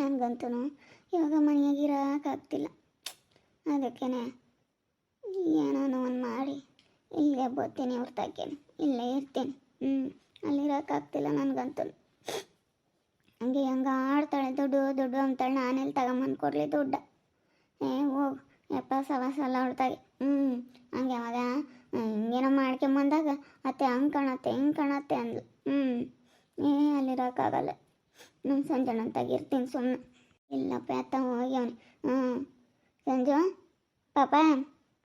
ನನಗಂತೂ ಇವಾಗ ಮನೆಯಾಗ ಇರೋಕ್ಕಾಗ್ತಿಲ್ಲ ಅದಕ್ಕೇ ಏನೋ ಒಂದು ಮಾಡಿ. ಇಲ್ಲೇ ಬರ್ತೀನಿ ಹೊರ್ತಾಕೇನೆ ಇಲ್ಲೇ ಇರ್ತೀನಿ. ಹ್ಞೂ ಅಲ್ಲಿರೋಕ್ಕಾಗ್ತಿಲ್ಲ ನನಗಂತೂ ಹಂಗೆ ಹಂಗೆ ಆಡ್ತಾಳೆ, ದುಡ್ಡು ದುಡ್ಡು ಅಂತಾಳೆ. ನಾನೆಲ್ಲಿ ತಗೊಂಬಂದು ಕೊಡಲಿ ದುಡ್ಡ? ಏ, ಹೋಗು. ಯಪ್ಪ, ಸವಾಸ ಎಲ್ಲ ಹೊಡ್ತಾಗೆ ಹ್ಞೂ ಹಂಗೆ ಅವಾಗ ಹಿಂಗೇನೋ ಮಾಡ್ಕೊಂಬಂದಾಗ, ಅತ್ತೆ ಹಂಗೆ ಕಾಣತ್ತೆ, ಹಿಂಗೆ ಕಾಣತ್ತೆ ಅಂದ್ಲು. ಹ್ಞೂ ಏ ಅಲ್ಲಿರೋಕ್ಕಾಗಲ್ಲ ನಮ್ಮ ನಾನು ಇರ್ತೀನಿ ಸುಮ್ಮನೆ ಇಲ್ಲ ಹೋಗಿ ಅವನು ಹ್ಞೂ ಸಂಜು, ಪಾಪ,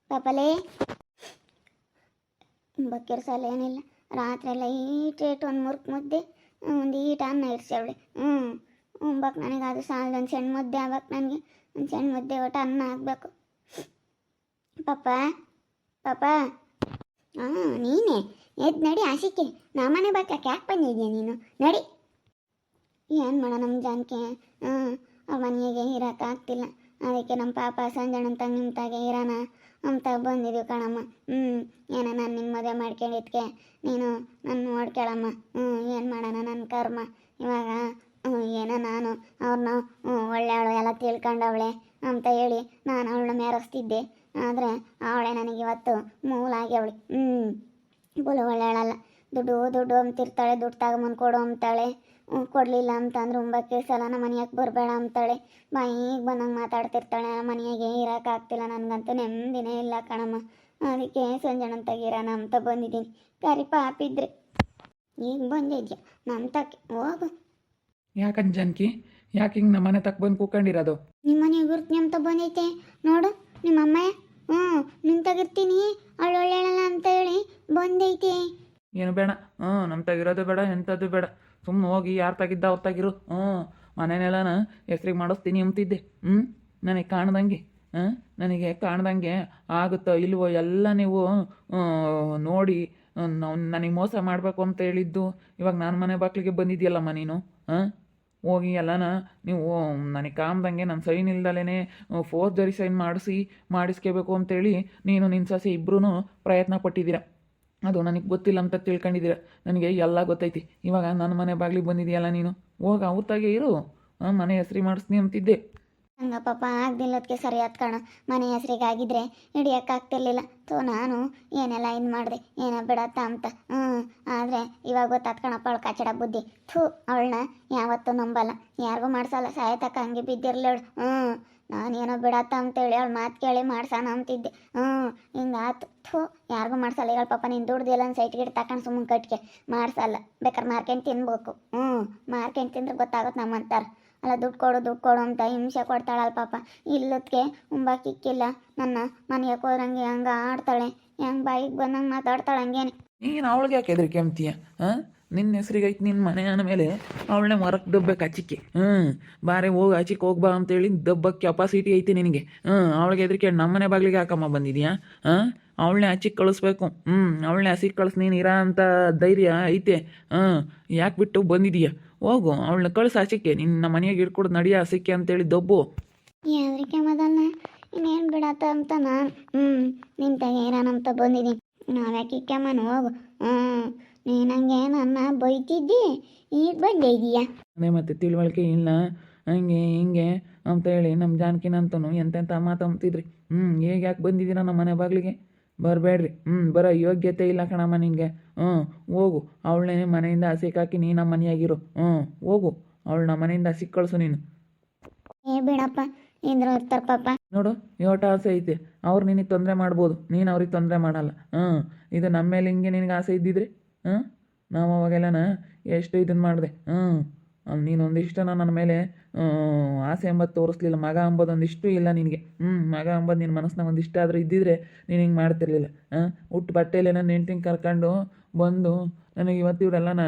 ಪಾಪಲೇ. ಸಲ ಏನಿಲ್ಲ. ರಾತ್ರಿ ಎಲ್ಲ ಏಟ್ ಒಂದು ಮುರ್ಕ್ ಮುದ್ದೆ, ಒಂದು ಈಟ ಅನ್ನ ಇರ್ಸವಳೆ ಹ್ಞೂ ಉಂಬಕ್ ನನಗೆ ಅದು ಸಾಲದು ಒಂದು ಸಣ್ಣ ಮುದ್ದೆ ಆಗ್ಬೇಕು ನನಗೆ. ಒಂದು ಸಣ್ಣ ಮುದ್ದೆ ಒಟ್ಟು ಅನ್ನ ಆಗಬೇಕು. ಪಾಪ ಪಾಪ. ಹಾಂ ನೀನೇ. ಎದ್ದು ನಡಿ ಆಸಿಕೆ ನಮ್ಮನೆ ಬಾಕ ಯಾಕೆ ಬಂದಿದ್ಯಾ ನೀನು? ನಡಿ. ಏನು ಮಾಡ ನಮ್ಮ ಜಾನಕಿ? ಹ್ಞೂ ಆ ಮನೆಗೆ ಇರೋಕ್ಕಾಗ್ತಿಲ್ಲ ಅದಕ್ಕೆ ನಮ್ಮ ಪಾಪ ಸಂಜಣ್ಣಂತ ನಿಮ್ಮ ತಾಗೆ ಇರೋಣ ಅಂತ ಬಂದಿದ್ದೀವಿ ಕಣಮ್ಮ. ಹ್ಞೂ ಏನೋ ನಾನು ನಿಮ್ಮ ಮದುವೆ ಮಾಡ್ಕೊಂಡಿದ್ಕೆ ನೀನು ನನ್ನ ನೋಡ್ಕೊಳಮ್ಮ ಹ್ಞೂ ಏನು ಮಾಡೋಣ ನನ್ನ ಕರ್ಮ. ಇವಾಗ ಏನೋ ನಾನು ಅವ್ರನ್ನ ಒಳ್ಳೆಯವಳು ಎಲ್ಲ ತಿಳ್ಕೊಂಡವಳೆ ಅಂತ ಹೇಳಿ ನಾನು ಅವಳನ್ನ ಮೆರೆಸ್ತಿದ್ದೆ ಆದರೆ ಅವಳೆ ನನಗೆ ಇವತ್ತು ಮೂಲ ಆಗ್ಯವಳೆ ಹ್ಞೂ ಬುಲು ಒಳ್ಳೆಯವಳಲ್ಲ. ದುಡ್ಡು ದುಡ್ಡು ಅಂತಿರ್ತಾಳೆ, ದುಡ್ಡು ತಗೊಂಬಂದು ಕೊಡು ಅಂತಾಳೆ. ಕೊಡಲಿಲ್ಲ ಅಂತಂದ್ರೆ ಒಂಬತ್ತು ಸಲ ನಮ್ಮ ಮನೆಯಾಗೆ ಬರಬೇಡ ಅಂತಾಳೆ. ಬಾಯಿಗೆ ಬಂದಂಗೆ ಮಾತಾಡ್ತಿರ್ತಾಳೆ ಮನೆಯಾಗೆ ಇರೋಕ್ಕಾಗ್ತಿಲ್ಲ ನನಗಂತೂ ನೆಮ್ಮದಿನೇ ಇಲ್ಲ ಕಣಮ್ಮ. ಅದಕ್ಕೆ ಸಂಜಣ್ಣಂತಾಗಿರೋಣ ಅಂತ ಬಂದಿದ್ದೀನಿ. ಕರಿ ಪಾಪಿದ್ರೆ ಈಗ ಬಂದಿದ್ಯಾ? ನಮ್ಮ ತಕ್ಕೆ ಹೋಗು. ಯಾಕಂತ ಜಾನಕಿ ಯಾಕೆ ಹಿಂಗೆ ನಮ್ಮನೆ ತಕ್ಕ ಬಂದು ಕೂಕೊಂಡಿರೋದು? ನಿಮ್ಮ ಮನೆಗೆ ಇರ್ತೀನಿ ಅಂತ ಬಂದೈತೆ. ನೋಡು ನಿಮ್ಮ ಅಮ್ಮ ಹ್ಞೂ ನಿಂತಾಗಿರ್ತೀನಿ ಅವಳು ಅಂತ ಹೇಳಿ ಬಂದೈತೆ. ಏನು ಬೇಡ ಹ್ಞೂ ನಮ್ಮ ತಗಿರೋದು ಬೇಡ ಎಂಥದ್ದು ಬೇಡ. ಸುಮ್ಮನೆ ಹೋಗಿ ಯಾರು ತಾಗಿದ್ದ ಅವ್ರು ತಾಗಿರು ಹ್ಞೂ ಮನೆನೆಲ್ಲನ ಹೆಸ್ರಿಗೆ ಮಾಡಿಸ್ತೀನಿ ಅಂತಿದ್ದೆ. ಹ್ಞೂ ನನಗೆ ಕಾಣ್ದಂಗೆ. ಹಾಂ ನನಗೆ ಕಾಣ್ದಂಗೆ ಆಗುತ್ತೋ ಇಲ್ವೋ ಎಲ್ಲ ನೀವು ನೋಡಿ ನನಗೆ ಮೋಸ ಮಾಡಬೇಕು ಅಂತ ಹೇಳಿದ್ದು. ಇವಾಗ ನಾನು ಮನೆ ಬಾಗಿಲಿಗೆ ಬಂದಿದ್ದೀಯಲ್ಲಮ್ಮ ನೀನು? ಹಾಂ ಹೋಗಿ ಎಲ್ಲನ ನೀವು ನನಗೆ ಕಾಮ್ದಂಗೆ ನನ್ನ ಸೈನ್ ಇಲ್ದಲೇ ಫೋರ್ಜರಿ ಸೈನ್ ಮಾಡಿಸಿ, ಮಾಡಿಸ್ಕೋಬೇಕು ಅಂತೇಳಿ ನೀನು ನಿನ್ನ ಸಸಿ ಇಬ್ಬರೂ ಪ್ರಯತ್ನ ಪಟ್ಟಿದ್ದೀರ. ಅದು ನನಗೆ ಗೊತ್ತಿಲ್ಲ ಅಂತ ತಿಳ್ಕೊಂಡಿದ್ದೀರ. ನನಗೆ ಎಲ್ಲ ಗೊತ್ತೈತಿ. ಇವಾಗ ನನ್ನ ಮನೆ ಬಾಗಿಲಿಗೆ ಬಂದಿದೆಯಲ್ಲ ನೀನು? ಹೋಗ ಅವತ್ತಾಗೆ ಇರು. ಮನೆ ಹೆಸರಿ ಮಾಡಿಸ್ನಿ ಅಂತಿದ್ದೆ. ಹಂಗ ಪಾಪ ಆಗ್ದಿಲ್ಲದಕ್ಕೆ ಸರಿ ಹತ್ಕಣ ಮನೆ ಹೆಸರಿಗಾಗಿದ್ರೆ ಹಿಡಿಯೋಕ್ಕಾಗ್ತಿರ್ಲಿಲ್ಲ ಸೊ ನಾನು ಏನೆಲ್ಲ ಇದು ಮಾಡಿದೆ? ಏನ ಬಿಡತ್ತ ಅಂತ. ಹ್ಞೂ ಆದರೆ ಇವಾಗ ಗೊತ್ತಾತ್ಕಣಪ್ಪ ಅವಳು ಕಚಡ ಬುದ್ಧಿ. ಥೂ, ಅವಳನ್ನ ಯಾವತ್ತೂ ನಂಬಲ್ಲ. ಯಾರಿಗೂ ಮಾಡ್ಸಲ್ಲ. ಸಾಯತಕ್ಕ ಹಂಗೆ ಬಿದ್ದಿರ್ಲೇಳು ಹ್ಞೂ ನಾನು ಏನೋ ಬಿಡತ್ತ ಅಂತೇಳಿ ಅವಳು ಮಾತು ಕೇಳಿ ಮಾಡ್ಸೋಣ ಅಂತಿದ್ದೆ. ಹ್ಞೂ ಹಿಂಗಾತು ಥೂ, ಯಾರಿಗೂ ಮಾಡ್ಸಲ್ಲ. ಹೇಳ ಪಾಪ ನೀನು ದುಡ್ದಿಲ್ಲ ಸೈಟ್ ಗಿಡ ತಕೊಂಡು ಸುಮ್ಮನೆ ಕಟ್ಕೆ ಮಾಡ್ಸಲ್ಲ. ಬೇಕಾದ್ರೆ ಮಾರ್ಕೊಂಡು ತಿನ್ಬೇಕು. ಹ್ಞೂ ಮಾರ್ಕೊಂಡು ತಿಂದ್ರೆ ಗೊತ್ತಾಗುತ್ತೆ ನಮ್ಮಂತಾರೆ ಅಲ್ಲ, ದುಡ್ಡು ಕೊಡು ದುಡ್ಡು ಕೊಡು ಅಂತ ಹಿಂಸೆ ಕೊಡ್ತಾಳಲ್ಲ ಪಾಪ. ಇಲ್ಲದಕ್ಕೆ ಉಂಬಾಕಿಕ್ಕಿಲ್ಲ ನನ್ನ ಮನೆಗೆ ಹೋದ್ರಂಗೆ ಹಂಗೆ ಆಡ್ತಾಳೆ. ಹೆಂಗೆ ಬಾಯಿಗೆ ಬಂದಂಗೆ ಮಾತಾಡ್ತಾಳೆ ಹಂಗೇನೆ. ನೀನು ಅವಳಿಗೆ ಯಾಕೆ ಹೆದರಿಕೆ ಅಂತೀಯ, ಹಾಂ? ನಿನ್ನ ಹೆಸ್ರಿಗೆ ಐತಿ ನಿನ್ನ ಮನೆ ಅಂದಮೇಲೆ ಅವಳನ್ನೇ ಮರಕ್ಕೆ ದಬ್ಬಕ್ಕೆ ಹಚ್ಚಿಕ್ಕೆ ಹ್ಞೂ ಬಾರೆ ಹೋಗಿ ಹಚ್ಚಿಕ್ಕೆ ಹೋಗ್ಬಾ ಅಂತೇಳಿ ದಬ್ಬಕ್ಕೆ ಕೆಪಾಸಿಟಿ ಐತಿ ನಿನಗೆ. ಹ್ಞೂ ಅವಳಿಗೆ ಹೆದರಿಕೆ ನಮ್ಮನೆ ಬಾಗಿಲಿಗೆ ಹಾಕಮ್ಮ ಬಂದಿದ್ಯಾ? ಹಾಂ? ಅವಳನ್ನೇ ಹಚ್ಚಿಗೆ ಕಳಿಸ್ಬೇಕು. ಹ್ಞೂ ಅವಳನ್ನೇ ಹಸಿಗೆ ಕಳಿಸ್, ನೀನು ಇರೋ ಅಂತ ಧೈರ್ಯ ಐತೆ. ಹ್ಞೂ ಯಾಕೆ ಬಿಟ್ಟು ಬಂದಿದೀಯ? ಹೋಗು, ಅವಳನ್ನ ಕಳಿಸ್ ಹಚ್ಚಿಕ್ಕೆ ನಿನ್ನ ಮನೆಯಾಗೆ ಇಟ್ಕೊಡು ನಡಿಯ ಹಸಿಕ್ಕೆ ಅಂತೇಳಿ ದಬ್ಬು. ಇನ್ನೇನು ಬಿಡತ್ತ ಅಂತ ನಾನು. ಹ್ಞೂ ನಿನ್ನ ಅಂತ ಬಂದಿದ್ದೀನಿ ನಾವ್ಯಾಕೆ ಹೋಗು. ಹ್ಞೂ ನೀನಂಗೆ ನನ್ನ ಬೈತಿದ್ದಿ ಈಗ ಬಂದೆ ಅದೇ ಮತ್ತೆ ತಿಳುವಳಿಕೆ ಇಲ್ಲ. ಹಂಗೆ ಹಿಂಗೆ ಅಂತ ಹೇಳಿ ನಮ್ಮ ಜಾನಕಿನಂತನು ಎಂತೆಂತ ಮಾತಾಡ್ತಿದ್ರಿ ಹ್ಞೂ ಹೇಗೆ ಯಾಕೆ ಬಂದಿದ್ದೀರ ನಮ್ಮ ಮನೆ ಬಾಗಿಲಿಗೆ? ಬರಬೇಡ್ರಿ ಹ್ಞೂ ಬರೋ ಯೋಗ್ಯತೆ ಇಲ್ಲ ಕಣಮ್ಮ ನಿನಗೆ ಹ್ಞೂ ಹೋಗು. ಅವಳನ್ನೇ ಮನೆಯಿಂದ ಹಸಿಕಾಕಿ ಹಾಕಿ ನೀ ನಮ್ಮ ಮನೆಯಾಗಿರು. ಹ್ಞೂ ಹೋಗು. ಅವಳು ನಮ್ಮ ಮನೆಯಿಂದ ಸಿಕ್ಕಳಿಸು ಕಳಿಸು ನೀನು. ಏ ಬಿಡಪ್ಪ. ಇದ್ರ ಪಾಪ. ನೋಡು ಯೋಟ ಆಸೆ ಐತೆ. ಅವ್ರು ನಿನಗೆ ತೊಂದರೆ ಮಾಡ್ಬೋದು. ನೀನು ಅವ್ರಿಗೆ ತೊಂದರೆ ಮಾಡಲ್ಲ. ಹ್ಞೂ ಇದು ನಮ್ಮ ಮೇಲೆ ಹಿಂಗೆ ನಿನಗೆ ಆಸೆ ಇದ್ದಿದ್ರೆ? ಹ್ಞೂ ನಾವು ಅವಾಗೆಲ್ಲನ ಎಷ್ಟು ಇದನ್ನು ಮಾಡಿದೆ. ಹ್ಞೂ ನೀನು ನಾನು ನನ್ನ ಮೇಲೆ ಆಸೆ ಎಂಬತ್ತು ತೋರಿಸ್ಲಿಲ್ಲ. ಮಗ ಅಂಬೋದು ಒಂದಿಷ್ಟು ಇಲ್ಲ ನಿನಗೆ. ಹ್ಞೂ ಮಗ ಅಂಬೋದು ನಿನ್ನ ಮನಸ್ಸಿನಾಗ ಒಂದಿಷ್ಟು ಆದರೂ ಇದ್ದಿದ್ರೆ ನೀನು ಹಿಂಗೆ ಮಾಡ್ತಿರ್ಲಿಲ್ಲ. ಹಾಂ? ಹುಟ್ಟು ಬಟ್ಟೆಯಲ್ಲಿ ನಾನು ಹೆಂಡ್ತಿನ ಕರ್ಕೊಂಡು ಬಂದು ನನಗೆ ಇವತ್ತು ಇವರೆಲ್ಲನ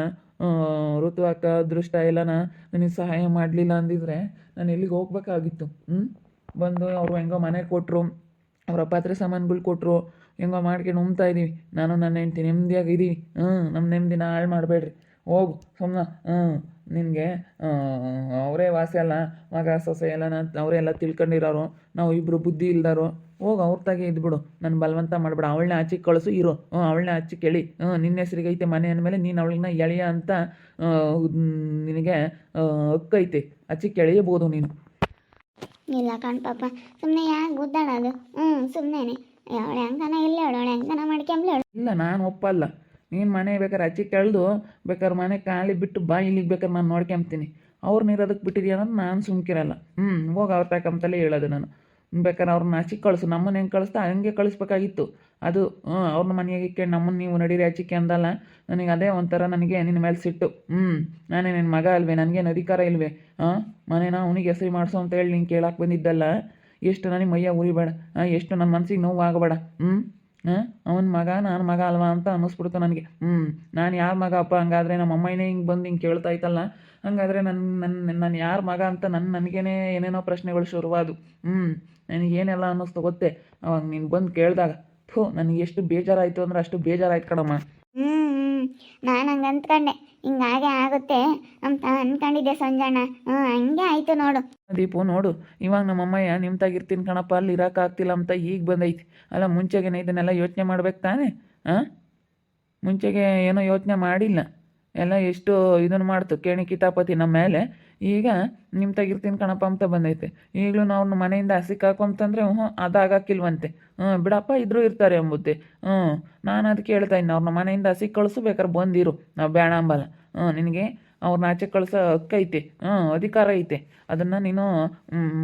ಋತುವಾಕ ಅದೃಷ್ಟ ಎಲ್ಲನ ನನಗೆ ಸಹಾಯ ಮಾಡಲಿಲ್ಲ ಅಂದಿದ್ರೆ ನಾನು ಎಲ್ಲಿಗೆ ಹೋಗ್ಬೇಕಾಗಿತ್ತು? ಹ್ಞೂ ಬಂದು ಅವ್ರು ಹೆಂಗೋ ಮನೆ ಕೊಟ್ಟರು ಅವರ ಪಾತ್ರೆ ಸಾಮಾನುಗಳು ಕೊಟ್ಟರು ಹೆಂಗೋ ಮಾಡ್ಕೊಂಡು ಉಣ್ತಾ ಇದ್ದೀವಿ ನಾನು ನನ್ನ ಹೆಂಡ್ತಿ ನೆಮ್ಮದಿಯಾಗಿ ಇದ್ದೀವಿ ಹ್ಞೂ, ನಮ್ಮ ನೆಮ್ಮದಿನ ಹಾಳು ಮಾಡಬೇಡ್ರಿ. ಹೋಗು ಸುಮ್ಮನೆ ಹ್ಞೂ, ನಿನಗೆ ಅವರೇ ವಾಸಿ ಅಲ್ಲ ಮಗ ಸೊಸೆ ಎಲ್ಲ ಅವರೆಲ್ಲ ತಿಳ್ಕೊಂಡಿರೋರು, ನಾವು ಇಬ್ಬರು ಬುದ್ಧಿ ಇಲ್ದಾರು. ಹೋಗಿ, ಅವ್ರ ತಾಗೆ ಇದ್ಬಿಡು ನನ್ನ ಬಲವಂತ ಮಾಡಬೇಡ. ಅವಳನ್ನ ಆಚೆಗೆ ಕಳಿಸು, ಇರು. ಹ್ಞೂ, ಅವಳನ್ನ ಆಚೆಗೆ ಕೇಳಿ. ಹ್ಞೂ, ನಿನ್ನ ಹೆಸರಿಗೆ ಐತೆ, ಮನೆ ಅಂದಮೇಲೆ ನೀನು ಅವಳನ್ನ ಎಳೆಯ ಅಂತ ನಿನಗೆ ಹಕ್ಕೈತೆ ಆಚೆಗೆ ಎಳೆಯಬೋದು ನೀನು. ಇಲ್ಲ ಕಣ್ ಪಾಪ. ಸುಮ್ಮನೆ ಯಾಕೆ ಗುದ್ದಾಡೋದು? ಹ್ಞೂ ಸುಮ್ಮನೆ ಹೆಂಗನ ಇಲ್ಲ ಹೆಂಗನ ಮಾಡ್ಕೊಂಬ್ಲಿ ಇಲ್ಲ, ನಾನು ಒಪ್ಪಲ್ಲ. ನೀನು ಮನೆ ಬೇಕಾದ್ರೆ ಅಚ್ಚಿ ಕೆಳ್ದು, ಬೇಕಾದ್ರೆ ಮನೆ ಖಾಲಿ ಬಿಟ್ಟು ಬಾ, ಇಲ್ಲಿಗೆ ಬೇಕಾದ್ರೆ ನಾನು ನೋಡ್ಕೊಂತೀನಿ ಅವ್ರನ್ನ ಇರೋದಕ್ಕೆ ಬಿಟ್ಟಿದ್ಯಾ ಅನ್ನೋದು ನಾನು ಸುಮ್ಕಿರಲ್ಲ. ಹ್ಞೂ ಹೋಗಿ ಅವ್ರ ತಕ್ಕಂತಲೇ ಹೇಳೋದು ನಾನು. ಬೇಕಾದ್ರೆ ಅವ್ರನ್ನ ಆಚೆಗೆ ಕಳಿಸು ನಮ್ಮನ್ನ ಹೆಂಗೆ ಕಳಿಸ್ತಾ, ಹಂಗೆ ಕಳಿಸ್ಬೇಕಾಗಿತ್ತು. ಅದು ಹ್ಞೂ ಅವ್ರನ್ನ ಮನೆಗೆ ನಮ್ಮನ್ನು ನೀವು ನಡೀರಿ ಅಚ್ಚಿಕೆ ಅಂದಲ್ಲ, ನನಗೆ ಅದೇ ಒಂಥರ ನನಗೆ ನಿನ್ನ ಮೇಲೆ ಸಿಟ್ಟು. ಹ್ಞೂ ನಾನೇ ನಿನ್ನ ಮಗ ಅಲ್ವೇ, ನನಗೇನು ಅಧಿಕಾರ ಇಲ್ವೇ? ಹಾಂ ಮನೇನ ಅವನಿಗೆ ಹೆಸರು ಮಾಡಿಸು ಅಂತ ಹೇಳಿ ನೀನು ಕೇಳಕ್ಕೆ ಬಂದಿದ್ದಲ್ಲ? ಎಷ್ಟು ನನಗೆ ಮೈಯ ಉರಿಬೇಡ ಎಷ್ಟು ನನ್ನ ಮನಸ್ಸಿಗೆ ನೋವು ಆಗಬೇಡ ಹ್ಞೂ ಅವನ ಮಗ ನಾನು ಮಗ ಅಲ್ವಾ ಅಂತ ಅನ್ನಿಸ್ಬಿಡ್ತು ನನಗೆ ಹ್ಞೂ ನಾನು ಯಾರ ಮಗ ಅಪ್ಪ? ಹಂಗಾದ್ರೆ ನಮ್ಮ ಅಮ್ಮನೇ ಹಿಂಗೆ ಬಂದು ಹಿಂಗೆ ಕೇಳ್ತಾ ಇತ್ತಲ್ಲ, ಹಂಗಾದ್ರೆ ನನ್ನ ನನ್ನ ನಾನು ಯಾರ ಮಗ ಅಂತ ನನ್ನ ನನಗೇನೆ ಏನೇನೋ ಪ್ರಶ್ನೆಗಳು ಶುರುವಾದು ಹ್ಞೂ ನನಗೇನೆಲ್ಲ ಅನ್ನಿಸ್ತು ಗೊತ್ತೆ? ಅವಾಗ ನೀನು ಬಂದು ಕೇಳಿದಾಗ, ಥೂ, ನನಗೆ ಎಷ್ಟು ಬೇಜಾರಾಯಿತು ಅಂದ್ರೆ ಅಷ್ಟು ಬೇಜಾರಾಯ್ತು ಕಣಮ್ಮ. ಹ್ಞೂ ನಾನು ಹಂಗೆ ಹಿಂಗಾಗೆ ಆಗುತ್ತೆ ಅಂತ ಅನ್ಕೊಂಡಿದ್ದೆ ಸಂಜಣ್ಣ ಹ್ಞೂ ಹಂಗೆ ಆಯಿತು ನೋಡು. ದೀಪು, ನೋಡು, ಇವಾಗ ನಮ್ಮ ಅಮ್ಮಯ್ಯ ನಿಮ್ಮ ತಾಗಿರ್ತೀನಿ ಕಣಪ್ಪ, ಅಲ್ಲಿ ಇರೋಕ್ಕಾಗ್ತಿಲ್ಲ ಅಂತ ಈಗ ಬಂದೈತಿ. ಅಲ್ಲ ಮುಂಚೆಗೆ ಇದನ್ನೆಲ್ಲ ಯೋಚನೆ ಮಾಡ್ಬೇಕು ತಾನೇ? ಹಾಂ? ಮುಂಚೆಗೆ ಏನೋ ಯೋಚನೆ ಮಾಡಿಲ್ಲ. ಎಲ್ಲ ಎಷ್ಟು ಇದನ್ನು ಮಾಡ್ತು. ಕೇಣಿ ಕಿತಾಪತಿ ನಮ್ಮ ಮೇಲೆ. ಈಗ ನಿಮ್ಮ ತೆಗಿರ್ತೀನಿ ಕಣಪ್ಪ ಅಂತ ಬಂದೈತೆ. ಈಗಲೂ ನಾವು ಮನೆಯಿಂದ ಹಸಿಕಾಕೊಂತಂದ್ರೆ ಹ್ಞೂ ಅದಾಗಕ್ಕಿಲ್ವಂತೆ ಹ್ಞೂ ಬಿಡಪ್ಪ, ಇದ್ರೂ ಇರ್ತಾರೆ ಎಂಬುತ್ತೆ ಹ್ಞೂ ನಾನು ಅದಕ್ಕೆ ಹೇಳ್ತಾ ಇದ್ದೀನಿ ಅವ್ರನ್ನ ಮನೆಯಿಂದ ಹಸಿ ಕಳಿಸು ಬೇಕಾದ್ರೆ ಬಂದಿರು. ನಾವು ಬೇಡ ಅಂಬಲ್ಲ ಹ್ಞೂ ನಿನಗೆ ಅವ್ರನ್ನ ಆಚೆ ಕಳ್ಸೋ ಹಕ್ಕೈತೆ. ಹ್ಞೂ, ಅಧಿಕಾರ ಐತೆ. ಅದನ್ನು ನೀನು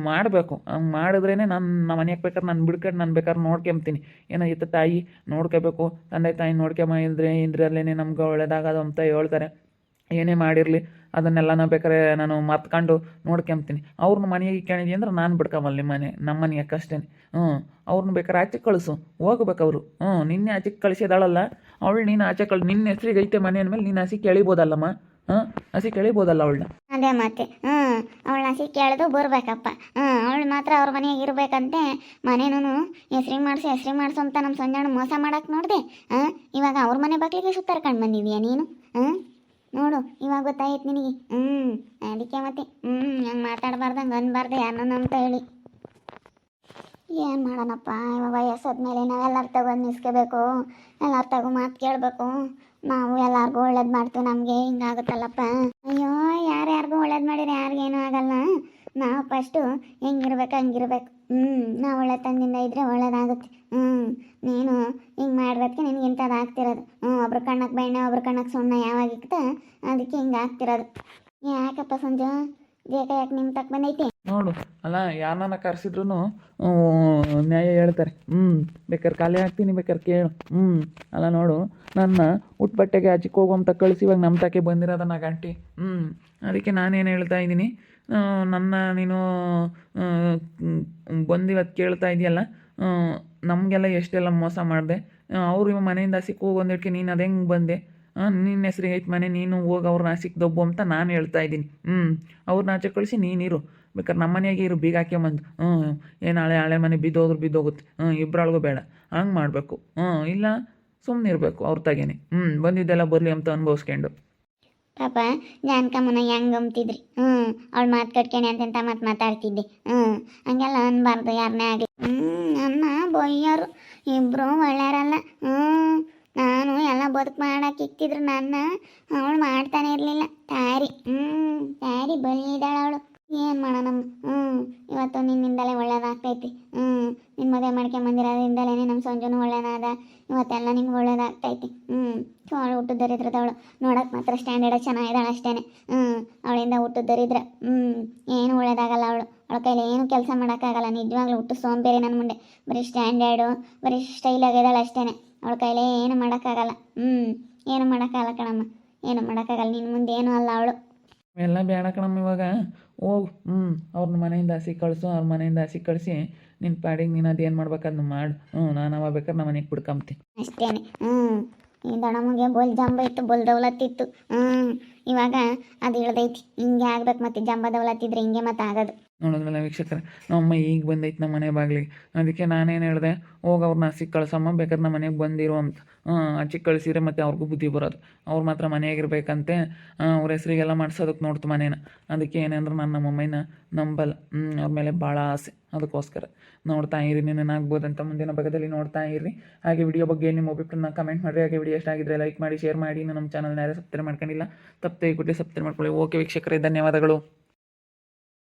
ಮಾಡಬೇಕು. ಹಂಗೆ ಮಾಡಿದ್ರೇ ನಾನು ನಮ್ಮ ಮನೆಗೆ ಬೇಕಾದ್ರೆ ನಾನು ಬಿಡ್ಕೊಂಡು ನಾನು ಬೇಕಾದ್ರೆ ನೋಡ್ಕೊಂತೀನಿ ಏನಾಗಿತ್ತು ತಾಯಿ ನೋಡ್ಕೋಬೇಕು, ತಂದೆ ತಾಯಿ ನೋಡ್ಕೊಂಬ ಇದ್ರೆ ಇದ್ರಲ್ಲೇ ನಮ್ಗೆ ಒಳ್ಳೇದಾಗೋದು ಅಂತ ಹೇಳ್ತಾರೆ. ಏನೇ ಮಾಡಿರಲಿ ಅದನ್ನೆಲ್ಲ ನಾನು ಬೇಕಾದ್ರೆ ನಾನು ಮರ್ತ್ಕೊಂಡು ನೋಡ್ಕೊಂತೀನಿ ಅವ್ರನ್ನ ಮನೆಗೆ ಕೇಳಿದ್ವಿ ಅಂದ್ರೆ ನಾನು ಬಿಡ್ಕೊಂಬಲ್ಲ ನಿಮ್ಮ ಮನೆ ನಮ್ಮ ಮನೆ ಅಷ್ಟೇ ಹ್ಞೂ ಅವ್ರನ್ನ ಬೇಕಾದ್ರೆ ಆಚೆ ಕಳಿಸು, ಹೋಗ್ಬೇಕು ಅವರು. ಹ್ಞೂ, ನಿನ್ನೆ ಆಚೆಗೆ ಕಳಿಸಿದಾಳಲ್ಲ, ಅವಳು ನೀನು ಆಚೆ ಕಳ್ ನಿನ್ನ ಹೆಸ್ರಿಗೆ ಐತೆ ಮನೆ ಅಂದಮೇಲೆ ನೀನು ಹಸಿ ಕೇಳಿಬೋದಲ್ಲಮ್ಮ. ಹಸಿ ಕೇಳಿಬೋದಲ್ಲ ಅವಳನ್ನ? ಅದೇ ಮತ್ತೆ. ಹ್ಞೂ ಅವಳನ್ನ ಹಸಿ ಕೇಳ್ದು ಬರ್ಬೇಕಪ್ಪ. ಹ್ಞೂ ಅವಳು ಮಾತ್ರ ಅವ್ರ ಮನೆಗೆ ಇರ್ಬೇಕಂತೆ. ಮನೇನು ಹೆಸ್ರಿಗೆ ಮಾಡಿಸಿ, ಹೆಸ್ರಿಗೆ ಮಾಡಿಸು ಅಂತ ನಮ್ಮ ಸಂಜಾಣ ಮೋಸ ಮಾಡಕ್ಕೆ ನೋಡಿದೆ. ಹಾಂ, ಇವಾಗ ಅವ್ರ ಮನೆ ಬಾಗಿಲಿಗೆ ಸುತ್ತಾರ್ಕೊಂಡು ಬಂದಿದ್ಯಾ ನೀನು? ಹಾಂ, ನೋಡು, ಇವಾಗ ಗೊತ್ತಾಯ್ತು ನಿನಗೆ. ಹ್ಞೂ ಅದಕ್ಕೆ ಮತ್ತೆ ಹ್ಞೂ ಹಂಗೆ ಮಾತಾಡಬಾರ್ದಂಗೆ ಅನ್ಬಾರ್ದು ಯಾರನ್ನ ಅಂತ ಹೇಳಿ ಏನು ಮಾಡೋಣಪ್ಪ, ಇವಾಗ ವಯಸ್ಸಾದ್ಮೇಲೆ ನಾವೆಲ್ಲರ ತಗೊಂಡು ನಿಸ್ಕೋಬೇಕು, ಎಲ್ಲರ ತಗೋ ಮಾತು ಕೇಳಬೇಕು. ನಾವು ಎಲ್ಲಾರ್ಗು ಒಳ್ಳೇದು ಮಾಡ್ತೀವಿ, ನಮಗೆ ಹಿಂಗಾಗುತ್ತಲ್ಲಪ್ಪ. ಅಯ್ಯೋ ಯಾರ್ಯಾರಿಗೂ ಒಳ್ಳೇದು ಮಾಡಿದ್ರೆ ಯಾರಿಗೇನು ಆಗಲ್ಲ. ನಾವು ಫಸ್ಟು ಹೆಂಗಿರ್ಬೇಕು, ಹಂಗಿರ್ಬೇಕು. ಹ್ಞೂ ನಾವು ಒಳ್ಳೆ ತಂದಿಂದ ಇದ್ರೆ ಒಳ್ಳೇದಾಗುತ್ತೆ. ಹ್ಞೂ ನೀನು ಹಿಂಗೆ ಮಾಡ್ಬೇಕು, ನಿನಗೆ ಇಂಥದ್ದು ಆಗ್ತಿರೋದು. ಹ್ಞೂ ಒಬ್ರ ಕಣ್ಣಕ್ಕೆ ಬೆಣ್ಣೆ, ಒಬ್ರ ಕಣ್ಣಕ್ಕೆ ಸುಣ್ಣ ಯಾವಾಗ ಇಕ್ತ ಅದಕ್ಕೆ ಹಿಂಗೆ ಆಗ್ತಿರೋದು. ಯಾಕಪ್ಪ ಸಂಜು? ದೇಕ ಯಾಕೆ ನಿಮ್ಮ ತಕ್ಕ ಬಂದೈತಿ? ನೋಡು, ಅಲ್ಲ, ಯಾರನ್ನ ಕರೆಸಿದ್ರು ಹೇಳ್ತಾರೆ ಹ್ಞೂ ಬೇಕಾದ್ರೆ ಖಾಲಿ ಆಗ್ತೀನಿ, ಬೇಕಾದ್ರೆ ಕೇಳು ಹ್ಞೂ ಅಲ್ಲ ನೋಡು, ನನ್ನ ಉಟ್ಬಟ್ಟೆಗೆ ಆಚೆಗೆ ಅಂತ ಕಳಿಸಿ, ಇವಾಗ ನಮ್ಮ ತಾಕೆ ಬಂದಿರೋದನ್ನ ಗಂಟಿ ಹ್ಞೂ ಅದಕ್ಕೆ ನಾನೇನು ಹೇಳ್ತಾ ಇದ್ದೀನಿ ನನ್ನ ನೀನು ಬಂದಿವತ್ತು ಕೇಳ್ತಾ ಇದೆಯಲ್ಲ ನಮಗೆಲ್ಲ ಎಷ್ಟೆಲ್ಲ ಮೋಸ ಮಾಡಿದೆ ಅವ್ರು ಇವ ಮನೆಯಿಂದ ಸಿಕ್ಕ ಹೋಗೋಂದಿಟ್ಕೆ ನೀನು ಅದು ಹೆಂಗೆ ಬಂದೆ ನಿನ್ನ ಹೆಸ್ರಿಗೆ ಐತೆ ಮನೆ, ನೀನು ಹೋಗಿ ಅವ್ರನ್ನ ದೊಬ್ಬು ಅಂತ ನಾನು ಹೇಳ್ತಾ ಇದ್ದೀನಿ ಹ್ಞೂ ಅವ್ರನ್ನ ಆಚೆ ಕಳಿಸಿ ನೀನಿರು ಬೇಕಾದ್ರೆ ನಮ್ಮ ಮನೆಯಾಗೆ ಇರು, ಬೀಗ ಹಾಕ್ಯಂಬಂದು ಹ್ಞೂ ಏನು ಹಳೆ ಹಳೆ ಮನೆ ಬಿದ್ದೋದ್ರು ಬಿದ್ದೋಗುತ್ತೆ. ಹ್ಞೂ ಇಬ್ಬರೊಳಗೂ ಬೇಡ. ಹಂಗೆ ಮಾಡಬೇಕು. ಹ್ಞೂ, ಇಲ್ಲ ಸುಮ್ಮನೆ ಇರಬೇಕು ಅವ್ರ ತಾಗೇನೆ. ಹ್ಞೂ, ಬಂದಿದ್ದೆಲ್ಲ ಬರಲಿ ಅಂತ ಅನುಭವಿಸ್ಕೊಂಡು. ಪಾಪ, ಜಾನಕಮ್ಮನ ಹೆಂಗೆ ಅಂಬ್ತಿದ್ರಿ ಹ್ಞೂ, ಅವಳು ಮಾತು ಕಟ್ಕೊಂಡೆ ಅಂತಂತ ಮಾತು ಮಾತಾಡ್ತಿದ್ದೆ. ಹ್ಞೂ, ಹಂಗೆಲ್ಲ ಅನ್ಬಾರ್ದು ಯಾರನ್ನೇ ಆಗಲಿ. ಹ್ಞೂ ಅಮ್ಮ ಬೊಯ್ಯೋರು ಇಬ್ಬರು ಒಳ್ಳೆಯರಲ್ಲ. ಹ್ಞೂ, ನಾನು ಎಲ್ಲ ಬದುಕು ಮಾಡಕ್ಕೆ ಇಕ್ತಿದ್ರು ನನ್ನ. ಅವಳು ಮಾಡ್ತಾನೆ ಇರಲಿಲ್ಲ. ತಾರಿ. ಹ್ಞೂ, ತಾರಿ ಬಲಿದಾಳ ಅವಳು. ಏನು ಮಾಡೋಣ? ಹ್ಮ್, ಇವತ್ತು ನಿನ್ನಿಂದಲೇ ಒಳ್ಳೇದಾಗ್ತೈತಿ. ಹ್ಞೂ ನಿನ್ನ ಮದುವೆ ಮಾಡ್ಕೊಂಬಂದಿರೋದ್ರಿಂದಲೇ ನಮ್ಮ ಸಂಜುನು ಒಳ್ಳೇದಾದ. ಇವತ್ತೆಲ್ಲ ನಿಮ್ಗೆ ಒಳ್ಳೇದಾಗ್ತೈತಿ. ಹ್ಞೂ ಸೊ ಅವಳು ಹುಟ್ಟು ದರಿದ್ರದವಳು ನೋಡಕ್ ಮಾತ್ರ ಸ್ಟ್ಯಾಂಡರ್ಡ್ ಚೆನ್ನಾಗಿದ್ದಾಳೆ ಅಷ್ಟೇನೆ. ಹ್ಮ್, ಅವಳಿಂದ ಹುಟ್ಟು ದರಿದ್ರ. ಹ್ಞೂ ಏನು ಒಳ್ಳೇದಾಗಲ್ಲ ಅವಳು. ಅವಳ ಕೈಲಿ ಏನು ಕೆಲಸ ಮಾಡೋಕ್ಕಾಗಲ್ಲ. ನಿಜವಾಗ್ಲೂ ಹುಟ್ಟು ಸೋಂಬೇರಿ ನನ್ನ ಮುಂದೆ. ಬರೀ ಸ್ಟ್ಯಾಂಡರ್ಡು ಬರೀ ಸ್ಟೈಲ್ ಆಗಿದ್ದಾಳೆ ಅಷ್ಟೇನೆ. ಅವಳ ಕೈಲಿ ಏನು ಮಾಡೋಕ್ಕಾಗಲ್ಲ. ಹ್ಞೂ ಏನು ಮಾಡೋಕ್ಕಾಗಲ್ಲ ಕಣಮ್ಮ. ಏನು ಮಾಡೋಕ್ಕಾಗಲ್ಲ. ನಿನ್ನ ಮುಂದೆ ಏನೂ ಅಲ್ಲ ಅವಳು. ಎಲ್ಲ ಬೇಡ ಕಣಮ್ಮ ಇವಾಗ. ಹೋಗು. ಹ್ಞೂ ಅವ್ರನ್ನ ಮನೆಯಿಂದ ಹಸಿ ಕಳಿಸು, ಅವ್ರ ಮನೆಯಿಂದ ಹಸಿ ಕಳಿಸಿ ನಿನ್ನ ಪಾಡಿಗೆ ನೀನು ಅದೇನು ಮಾಡ್ಬೇಕು ಅದನ್ನ ಮಾಡು. ಹ್ಞೂ ನಾನು ಅವಾಗ ಬೇಕಾದ್ರೆ ನಮ್ಮ ಮನೆಗೆ ಬಿಡ್ಕೊಂಬ್ತೀನಿ ಅಷ್ಟೇನೆ. ಹ್ಞೂ ಈ ದಣಮಗೆ ಬೋಲ್ ಜಂಬ ಇತ್ತು ಬೊಲ್ ದೌಲತ್ ಇತ್ತು. ಹ್ಞೂ ಇವಾಗ ಅದು ಇಳ್ದೈತಿ. ಹಿಂಗೆ ಆಗ್ಬೇಕು ಮತ್ತೆ ಜಂಬದವಳತ್ತಿದ್ರೆ ಹಿಂಗೆ ಮತ್ತೆ ಆಗೋದು. ನೋಡಿದ್ಮೇಲೆ ವೀಕ್ಷಕರ, ನಮ್ಮಮ್ಮ ಈಗ ಬಂದೈತೆ ನಮ್ಮ ಮನೆ ಬಾಗಿಲಿಗೆ. ಅದಕ್ಕೆ ನಾನೇನು ಹೇಳಿದೆ, ಹೋಗಿ ಅವ್ರನ್ನ ಹಸಿಗೆ ಕಳ್ಸಮ್ಮ ಬೇಕಾದ್ರೆ ನಮ್ಮ ಮನೆಗೆ ಬಂದಿರೋ ಅಂತ. ಹಾಂ ಆಚೆಗೆ ಕಳಿಸಿದ್ರೆ ಮತ್ತೆ ಅವ್ರಿಗೂ ಬುದ್ಧಿ ಬರೋದು. ಅವ್ರು ಮಾತ್ರ ಮನೆಯಾಗಿರ್ಬೇಕಂತೆ ಅವ್ರ ಹೆಸ್ರಿಗೆಲ್ಲ ಮಾಡ್ಸೋದಕ್ಕೆ ನೋಡ್ತು ಮನೇನ. ಅದಕ್ಕೆ ಏನಂದ್ರೆ ನಾನು ನಮ್ಮ ನಂಬಲ್ ನಂಬಲ್ಲ. ಅವ್ರ ಮೇಲೆ ಭಾಳ ಆಸೆ. ಅದಕ್ಕೋಸ್ಕರ ನೋಡ್ತಾ ಇರಿ ಅಂತ ಮುಂದಿನ ಭಾಗದಲ್ಲಿ ನೋಡ್ತಾ ಇರಿ. ಹಾಗೆ ವಿಡಿಯೋ ಬಗ್ಗೆ ನಿಮ್ಮ ಒಬ್ಬರನ್ನ ಕಮೆಂಟ್ ಮಾಡಿರಿ. ಹಾಗೆ ವಿಡಿಯೋ ಇಷ್ಟ ಆಗಿದ್ರೆ ಲೈಕ್ ಮಾಡಿ ಶೇರ್ ಮಾಡಿ. ನಮ್ಮ ಚಾನಲ್ನ ಯಾರು ಸಬ್ಸ್ಕ್ರೈಬ್ ಮಾಡ್ಕೊಂಡಿಲ್ಲ ತಪ್ಪದೆ ಕೊಟ್ಟು ಸಬ್ಸ್ಕ್ರೈಬ್ ಮಾಡ್ಕೊಳ್ಳಿ. ಓಕೆ ವೀಕ್ಷಕರೇ ಧನ್ಯವಾದಗಳು.